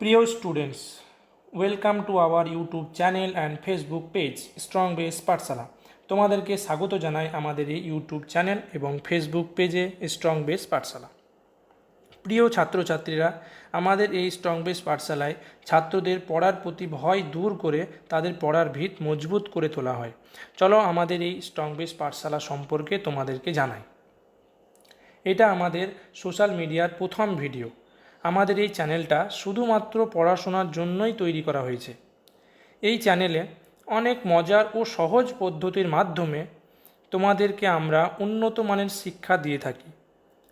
প্রিয় students welcome to our YouTube channel and Facebook page strong base Pathshala তোমাদেরকে স্বাগত জানাই আমাদের এই ইউটিউব চ্যানেল এবং ফেসবুক পেজে স্ট্রং বেস পাঠশালা প্রিয় ছাত্রছাত্রীরা, আমাদের এই স্ট্রং বেস পাঠশালায় ছাত্রদের পড়ার প্রতি ভয় দূর করে তাদের পড়ার ভিত মজবুত করে তোলা হয়। চলো আমাদের এই স্ট্রং বেস পাঠশালা সম্পর্কে তোমাদেরকে জানাই। এটা আমাদের সোশ্যাল মিডিয়ার প্রথম ভিডিও আমাদের এই চ্যানেলটা শুধুমাত্র পড়াশোনার জন্যই তৈরি করা হয়েছে। এই চ্যানেলে অনেক মজার ও সহজ পদ্ধতির মাধ্যমে তোমাদেরকে আমরা উন্নত মানের শিক্ষা দিয়ে থাকি।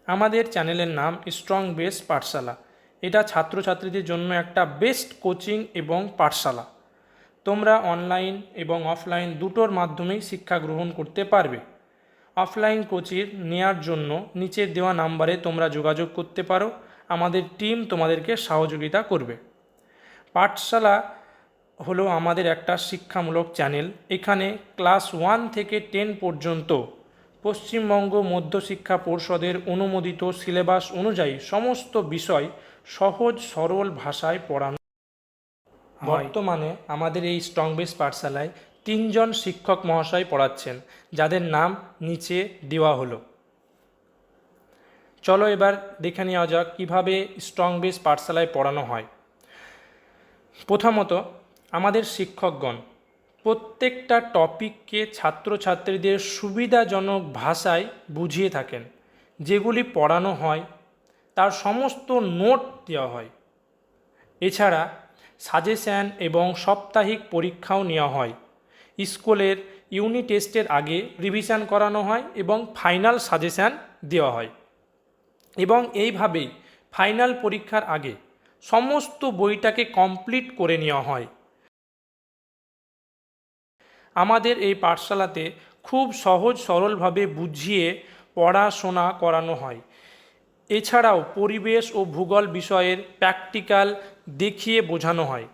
আমাদের চ্যানেলের নাম স্ট্রং বেস পাঠশালা এটা ছাত্রছাত্রীদের জন্য একটা বেস্ট কোচিং এবং পাঠশালা। তোমরা অনলাইন এবং অফলাইন দুটোর মাধ্যমেই শিক্ষা গ্রহণ করতে পারবে। অফলাইন কোচিং নেয়ার জন্য নিচের দেওয়া নাম্বারে তোমরা যোগাযোগ করতে পারো। আমাদের টিম তোমাদেরকে সহযোগিতা করবে। পাঠশালা হলো আমাদের একটা শিক্ষামূলক চ্যানেল এখানে ক্লাস ওয়ান থেকে টেন পর্যন্ত পশ্চিমবঙ্গ মধ্যশিক্ষা পর্ষদের অনুমোদিত সিলেবাস অনুযায়ী সমস্ত বিষয় সহজ সরল ভাষায় পড়ানো বর্তমানে আমাদের এই স্ট্রং বেস পাঠশালায় তিনজন শিক্ষক মহাশয় পড়াচ্ছেন যাদের নাম নিচে দেওয়া হলো। চলো এবার দেখে নেওয়া যাক কীভাবে স্ট্রং বেস পাঠশালায় পড়ানো হয়। প্রথমত, আমাদের শিক্ষকগণ প্রত্যেকটা টপিককে ছাত্রছাত্রীদের সুবিধাজনক ভাষায় বুঝিয়ে থাকেন। যেগুলি পড়ানো হয়, তার সমস্ত নোট দেওয়া হয়। এছাড়া সাজেশান এবং সাপ্তাহিক পরীক্ষাও নেওয়া হয়। স্কুলের ইউনিট টেস্টের আগে রিভিশন করানো হয় এবং ফাইনাল সাজেশান দেওয়া হয়। এবং এইভাবেই ফাইনাল পরীক্ষার আগে সমস্ত বইটাকে কমপ্লিট করে নেওয়া হয়। আমাদের এই পাঠশালাতে খুব সহজ সরলভাবে বুঝিয়ে পড়াশোনা করানো হয়। এছাড়াও পরিবেশ ও ভূগোল বিষয়ের প্র্যাকটিক্যাল দেখিয়ে বোঝানো হয়।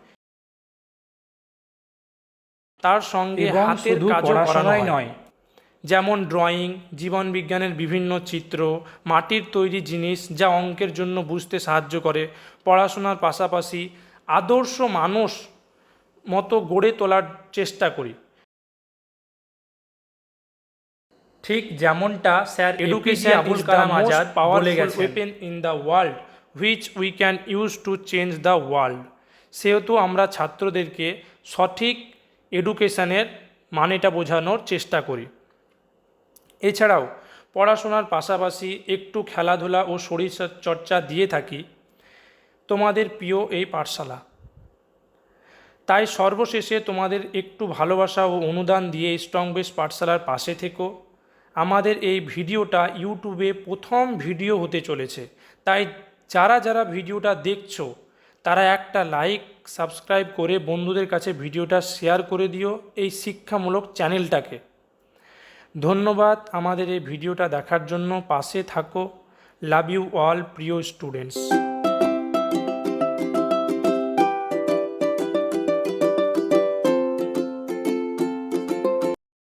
তার সঙ্গে হাতের কাজও করানো হয়। নয় যেমন ড্রয়িং জীবন বিজ্ঞানের বিভিন্ন চিত্র মাটির তৈরি জিনিস যা অঙ্কের জন্য বুঝতে সাহায্য করে। পড়াশোনার পাশাপাশি আদর্শ মানুষ মতো গড়ে তোলার চেষ্টা করি। ঠিক যেমনটা স্যার এডুকেশন আবুল কালাম আজাদ বলে গেছেন। Weapon in the world which we can use to change the world সেহেতু আমরা ছাত্রদেরকে সঠিক এডুকেশনের মানেটা বোঝানোর চেষ্টা করি। এছাড়াও পড়াশোনার পাশাপাশি একটু খেলাধুলা ও শরীর চর্চা দিয়ে থাকি। তোমাদের প্রিয় এই পাঠশালা। তাই সর্বশেষে তোমাদের একটু ভালোবাসা ও অনুদান দিয়ে স্ট্রং বেস পাঠশালার পাশে থেকো। আমাদের এই ভিডিওটা ইউটিউবে প্রথম ভিডিও হতে চলেছে। তাই যারা যারা ভিডিওটা দেখছ, তারা একটা লাইক সাবস্ক্রাইব করে বন্ধুদের কাছে ভিডিওটা শেয়ার করে দিও এই শিক্ষামূলক চ্যানেলটাকে ধন্যবাদ আমাদের এই ভিডিওটা দেখার জন্য। পাশে থাকো। লাভ ইউ অল প্রিয় স্টুডেন্টস